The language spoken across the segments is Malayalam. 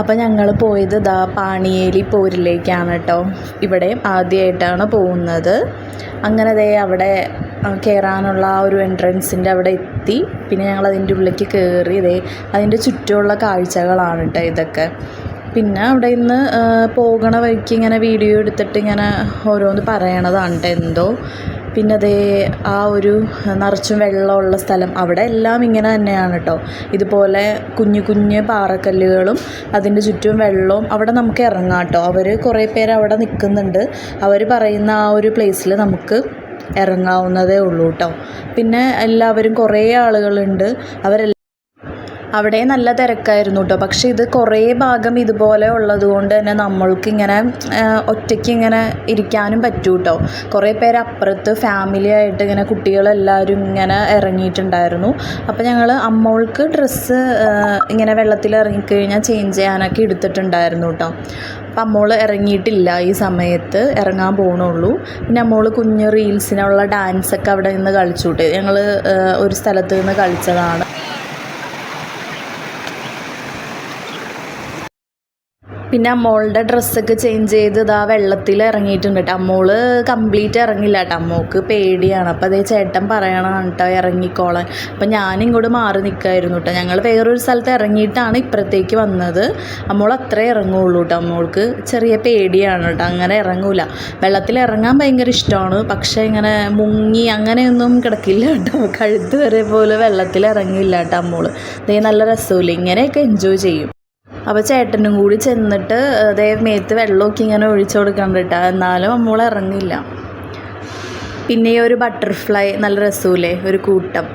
അപ്പം ഞങ്ങൾ പോയത് ദാ പാണിയേലി പോരിലേക്കാണ് കേട്ടോ ഇവിടെ ആദ്യമായിട്ടാണ് പോകുന്നത്. അങ്ങനെ ദേ അവിടെ കയറാനുള്ള ആ ഒരു എൻട്രൻസിന്റെ അവിടെ എത്തി. പിന്നെ ഞങ്ങൾ അതിന്റെ ഉള്ളിലേക്ക് കയറി ദേ അതിന്റെ ചുറ്റുമുള്ള കാഴ്ചകളാണ് കേട്ടോ ഇതൊക്കെ. പിന്നെ അവിടെ നിന്ന് പോകണ വഴിക്ക് ഇങ്ങനെ വീഡിയോ എടുത്തിട്ട് ഇങ്ങനെ ഓരോന്ന് പറയണതാണ് എന്തോ. പിന്നെ അതേ ആ ഒരു നിറച്ചും വെള്ളമുള്ള സ്ഥലം. അവിടെ എല്ലാം ഇങ്ങനെ തന്നെയാണ് കേട്ടോ ഇതുപോലെ കുഞ്ഞു കുഞ്ഞു പാറക്കല്ലുകളും അതിന്റെ ചുറ്റും വെള്ളവും അവിടെ നമുക്ക് ഇറങ്ങാം കേട്ടോ അവർ കുറേ പേര് അവിടെ നിൽക്കുന്നുണ്ട്. അവർ പറയുന്ന ആ ഒരു പ്ലേസിൽ നമുക്ക് ഇറങ്ങാവുന്നതേ ഉള്ളൂ കേട്ടോ പിന്നെ എല്ലാവരും കുറേ ആളുകളുണ്ട്. അവരെല്ലാം അവിടെ നല്ല തിരക്കായിരുന്നു കേട്ടോ പക്ഷെ ഇത് കുറേ ഭാഗം ഇതുപോലെ ഉള്ളത് കൊണ്ട് തന്നെ നമ്മൾക്ക് ഇങ്ങനെ ഒറ്റയ്ക്ക് ഇങ്ങനെ ഇരിക്കാനും പറ്റൂ കേട്ടോ കുറേ പേര് അപ്പുറത്ത് ഫാമിലി ആയിട്ട് ഇങ്ങനെ കുട്ടികളെല്ലാവരും ഇങ്ങനെ ഇറങ്ങിയിട്ടുണ്ടായിരുന്നു. അപ്പോൾ ഞങ്ങൾ അമ്മോൾക്ക് ഡ്രസ്സ് ഇങ്ങനെ വെള്ളത്തിൽ ഇറങ്ങിക്കഴിഞ്ഞാൽ ചേഞ്ച് ചെയ്യാനൊക്കെ എടുത്തിട്ടുണ്ടായിരുന്നു കേട്ടോ അപ്പം അമ്മോൾ ഇറങ്ങിയിട്ടില്ല ഈ സമയത്ത് ഇറങ്ങാൻ പോകണുള്ളൂ പിന്നെ അമ്മോൾ കുഞ്ഞ് റീൽസിനുള്ള ഡാൻസൊക്കെ അവിടെ നിന്ന് കളിച്ചു കൂട്ടി ഞങ്ങൾ ഒരു സ്ഥലത്ത് നിന്ന് കളിച്ചതാണ്. പിന്നെ അമ്മോളുടെ ഡ്രസ്സൊക്കെ ചേഞ്ച് ചെയ്ത് ഇതാ വെള്ളത്തിൽ ഇറങ്ങിയിട്ടുണ്ട് കേട്ടോ. അമ്മോൾ കംപ്ലീറ്റ് ഇറങ്ങില്ല കേട്ടോ. അമ്മോക്ക് പേടിയാണ്. അപ്പോൾ അതേ ചേട്ടൻ പറയണം കേട്ടോ ഇറങ്ങിക്കോളാൻ. അപ്പം ഇങ്ങോട്ട് മാറി നിൽക്കായിരുന്നു കേട്ടോ. ഞങ്ങൾ വേറൊരു സ്ഥലത്ത് ഇറങ്ങിയിട്ടാണ് ഇപ്പുറത്തേക്ക് വന്നത്. അമ്മോൾ അത്രേ ഇറങ്ങുള്ളൂ കേട്ടോ. അമ്മോൾക്ക് ചെറിയ പേടിയാണ് കേട്ടോ. അങ്ങനെ ഇറങ്ങൂല. വെള്ളത്തിൽ ഇറങ്ങാൻ ഭയങ്കര ഇഷ്ടമാണ്. പക്ഷേ ഇങ്ങനെ മുങ്ങി അങ്ങനെയൊന്നും കിടക്കില്ല കേട്ടോ. കഴുത്ത് വരെ പോലെ വെള്ളത്തിൽ ഇറങ്ങില്ല കേട്ടോ അമ്മോൾ. ദേ നല്ല രസമില്ല ഇങ്ങനെയൊക്കെ എൻജോയ് ചെയ്യും. അപ്പോൾ ചേട്ടനും കൂടി ചെന്നിട്ട് അതേ മേത്ത് വെള്ളമൊക്കെ ഇങ്ങനെ ഒഴിച്ചു കൊടുക്കാൻ കേട്ടോ. എന്നാലും നമ്മൾ ഇറങ്ങില്ല പിന്നെ ഈ ഒരു ബട്ടർഫ്ലൈ നല്ല രസമില്ലേ ഒരു കൂട്ടം.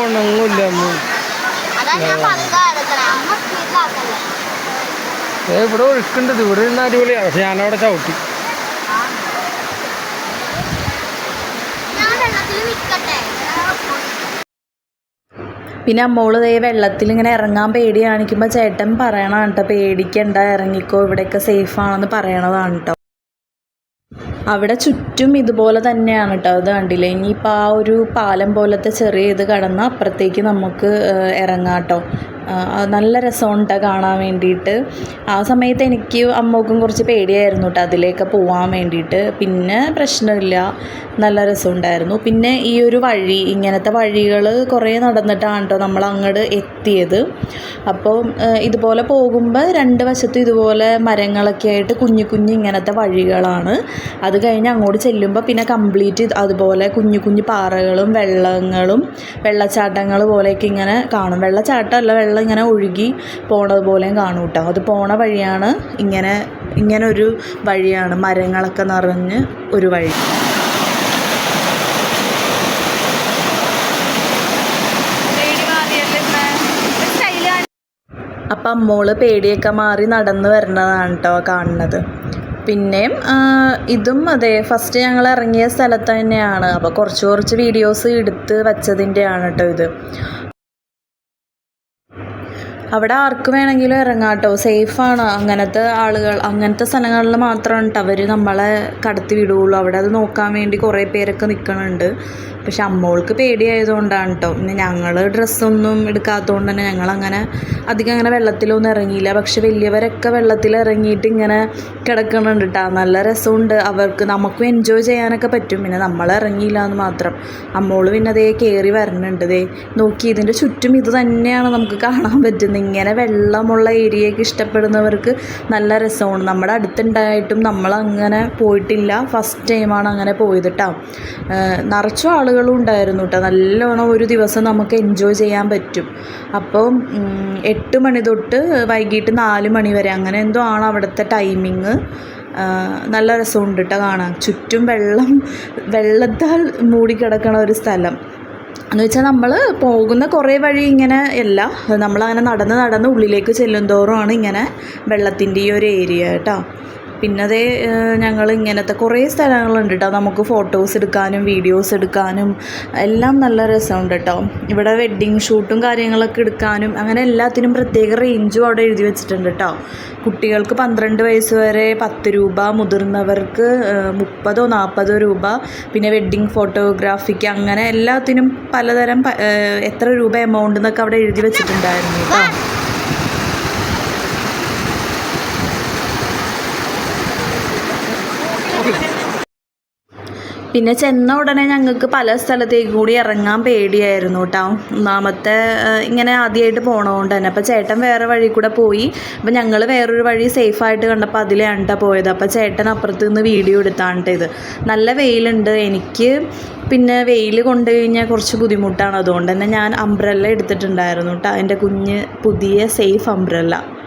ഉണങ്ങില്ല ഇവിടെ ഒഴുക്കുണ്ടത് ഇവിടെ നിന്ന് അടിപൊളിയാണ് പക്ഷെ ഞാനവിടെ ചവിട്ടി ഞാൻ വെള്ളത്തിൽ നിൽക്കട്ടെ പിന്നെ അമ്മോൾ ദേ വെള്ളത്തിൽ ഇങ്ങനെ ഇറങ്ങാൻ പേടി കാണിക്കുമ്പോൾ ചേട്ടൻ പറയണതാണ് കേട്ടോ പേടിക്കണ്ട ഇറങ്ങിക്കോ ഇവിടെയൊക്കെ സേഫാണെന്ന് പറയണതാണ് കേട്ടോ. അവിടെ ചുറ്റും ഇതുപോലെ തന്നെയാണ് കേട്ടോ അത് കണ്ടില്ലേ? ഇനിയിപ്പോൾ ആ ഒരു പാലം പോലത്തെ ചെറിയ ഇത് കടന്ന് അപ്പുറത്തേക്ക് നമുക്ക് ഇറങ്ങാം കേട്ടോ. നല്ല രസമുണ്ട് കാണാൻ വേണ്ടിയിട്ട്. ആ സമയത്ത് എനിക്ക് അമ്മക്കും കുറച്ച് പേടിയായിരുന്നു കേട്ടോ അതിലേക്ക് പോകാൻ വേണ്ടിയിട്ട്. പിന്നെ പ്രശ്നമില്ല. നല്ല രസമുണ്ടായിരുന്നു. പിന്നെ ഈ ഒരു വഴി ഇങ്ങനത്തെ വഴികൾ കുറേ നടന്നിട്ടാണ് കേട്ടോ നമ്മൾ അങ്ങോട്ട് എത്തിയത്. അപ്പോൾ ഇതുപോലെ പോകുമ്പോൾ രണ്ട് വശത്തും ഇതുപോലെ മരങ്ങളൊക്കെ ആയിട്ട് കുഞ്ഞു കുഞ്ഞു ഇങ്ങനത്തെ വഴികളാണ്. അത് കഴിഞ്ഞ് അങ്ങോട്ട് ചെല്ലുമ്പോൾ പിന്നെ കംപ്ലീറ്റ് അതുപോലെ കുഞ്ഞു കുഞ്ഞു പാറകളും വെള്ളങ്ങളും വെള്ളച്ചാട്ടങ്ങൾ പോലെയൊക്കെ ഇങ്ങനെ കാണും. വെള്ളച്ചാട്ടമല്ല വെള്ളം ഇങ്ങനെ ഒഴുകി പോണത് പോലെയും കാണും കേട്ടോ അത് പോണ വഴിയാണ് ഇങ്ങനെ ഇങ്ങനെ ഒരു വഴിയാണ്. മരങ്ങളൊക്കെ നിറഞ്ഞ് ഒരു വഴി. അപ്പം അമ്മോൾ പേടിയൊക്കെ മാറി നടന്ന് വരുന്നതാണ് കേട്ടോ കാണുന്നത്. പിന്നെയും ഇതും അതെ ഫസ്റ്റ് ഞങ്ങൾ ഇറങ്ങിയ സ്ഥലത്ത് തന്നെയാണ്. അപ്പോൾ കുറച്ച് കുറച്ച് വീഡിയോസ് എടുത്ത് വെച്ചതിന്റെയാണ് കേട്ടോ ഇത്. അവിടെ ആർക്ക് വേണമെങ്കിലും ഇറങ്ങാം കേട്ടോ. സേഫാണ് അങ്ങനത്തെ ആളുകൾ അങ്ങനത്തെ സ്ഥലങ്ങളിൽ മാത്രമാണ് കേട്ടോ അവർ നമ്മളെ കടത്തി വിടുകയുള്ളൂ അവിടെ അത് നോക്കാൻ വേണ്ടി കുറേ പേരൊക്കെ നിൽക്കണുണ്ട് പക്ഷെ അമ്മോൾക്ക് പേടിയായതുകൊണ്ടാണ് കേട്ടോ പിന്നെ ഞങ്ങൾ ഡ്രസ്സൊന്നും എടുക്കാത്തതുകൊണ്ട് തന്നെ ഞങ്ങളങ്ങനെ അധികം അങ്ങനെ വെള്ളത്തിലൊന്നും ഇറങ്ങിയില്ല. പക്ഷെ വലിയവരൊക്കെ വെള്ളത്തിൽ ഇറങ്ങിയിട്ട് ഇങ്ങനെ കിടക്കണുണ്ട് കേട്ടോ നല്ല രസമുണ്ട്. അവർക്ക് നമുക്കും എൻജോയ് ചെയ്യാനൊക്കെ പറ്റും. പിന്നെ നമ്മൾ ഇറങ്ങിയില്ല എന്ന് മാത്രം. അമ്മോൾ പിന്നെ അതേ കയറി വരണുണ്ട് ദേ. നോക്കി ഇതിന്റെ ചുറ്റും ഇത് തന്നെയാണ് നമുക്ക് കാണാൻ പറ്റുന്നത്. ഇങ്ങനെ വെള്ളമുള്ള ഏരിയയൊക്കെ ഇഷ്ടപ്പെടുന്നവർക്ക് നല്ല രസമാണ്. നമ്മുടെ അടുത്തുണ്ടായിട്ടും നമ്മൾ അങ്ങനെ പോയിട്ടില്ല ഫസ്റ്റ് ടൈമാണ് അങ്ങനെ പോയത് കേട്ടോ നിറച്ചും ആളുകളും ഉണ്ടായിരുന്നു കേട്ടോ നല്ലോണം ഒരു ദിവസം നമുക്ക് എൻജോയ് ചെയ്യാൻ പറ്റും. അപ്പം എട്ട് മണി തൊട്ട് വൈകിട്ട് നാല് മണി വരെ അങ്ങനെ എന്തോ ആണ് അവിടുത്തെ ടൈമിങ് നല്ല രസമുണ്ട് കേട്ടോ കാണാൻ. ചുറ്റും വെള്ളം വെള്ളത്താൽ മൂടിക്കിടക്കണ ഒരു സ്ഥലം. എന്ന് വെച്ചാൽ നമ്മൾ പോകുന്ന കുറേ വഴി ഇങ്ങനെ അല്ല. നമ്മളങ്ങനെ നടന്ന് നടന്ന് ഉള്ളിലേക്ക് ചെല്ലുന്തോറുമാണ് ഇങ്ങനെ വെള്ളത്തിന്റെ ഈ ഒരു ഏരിയ കേട്ടോ പിന്നെ അതേ ഞങ്ങൾ ഇങ്ങനത്തെ കുറേ സ്ഥലങ്ങളുണ്ട് കേട്ടോ നമുക്ക് ഫോട്ടോസ് എടുക്കാനും വീഡിയോസ് എടുക്കാനും എല്ലാം നല്ല രസമുണ്ട് കേട്ടോ ഇവിടെ വെഡ്ഡിങ് ഷൂട്ടും കാര്യങ്ങളൊക്കെ എടുക്കാനും അങ്ങനെ എല്ലാത്തിനും പ്രത്യേക റേഞ്ചും അവിടെ എഴുതി വെച്ചിട്ടുണ്ട് കേട്ടോ കുട്ടികൾക്ക് പന്ത്രണ്ട് വയസ്സ് വരെ പത്ത് രൂപ മുതിർന്നവർക്ക് മുപ്പതോ നാൽപ്പതോ രൂപ പിന്നെ വെഡ്ഡിങ് ഫോട്ടോഗ്രാഫിക്ക് അങ്ങനെ എല്ലാത്തിനും പലതരം എത്ര രൂപ എമൗണ്ട് എന്നൊക്കെ അവിടെ എഴുതി വെച്ചിട്ടുണ്ടായിരുന്നു കേട്ടോ. പിന്നെ ചെന്ന ഉടനെ ഞങ്ങൾക്ക് പല സ്ഥലത്തേക്ക് കൂടി ഇറങ്ങാൻ പേടിയായിരുന്നു കേട്ടോ. ഒന്നാമത്തെ ഇങ്ങനെ ആദ്യമായിട്ട് പോണതുകൊണ്ട് തന്നെ. അപ്പോൾ ചേട്ടൻ വേറെ വഴി കൂടെ പോയി. അപ്പോൾ ഞങ്ങൾ വേറൊരു വഴി സേഫായിട്ട് കണ്ടപ്പോൾ അതിലാണ് കേട്ടോ പോയത്. അപ്പോൾ ചേട്ടൻ അപ്പുറത്ത് നിന്ന് വീഡിയോ എടുത്താണ് ഇത്. നല്ല വെയിലുണ്ട്. എനിക്ക് പിന്നെ വെയിൽ കൊണ്ടു കഴിഞ്ഞാൽ കുറച്ച് ബുദ്ധിമുട്ടാണ്. അതുകൊണ്ട് തന്നെ ഞാൻ അംബ്രല്ല എടുത്തിട്ടുണ്ടായിരുന്നു കേട്ടോ എന്റെ കുഞ്ഞ് പുതിയ സേഫ് അംബ്രല്ല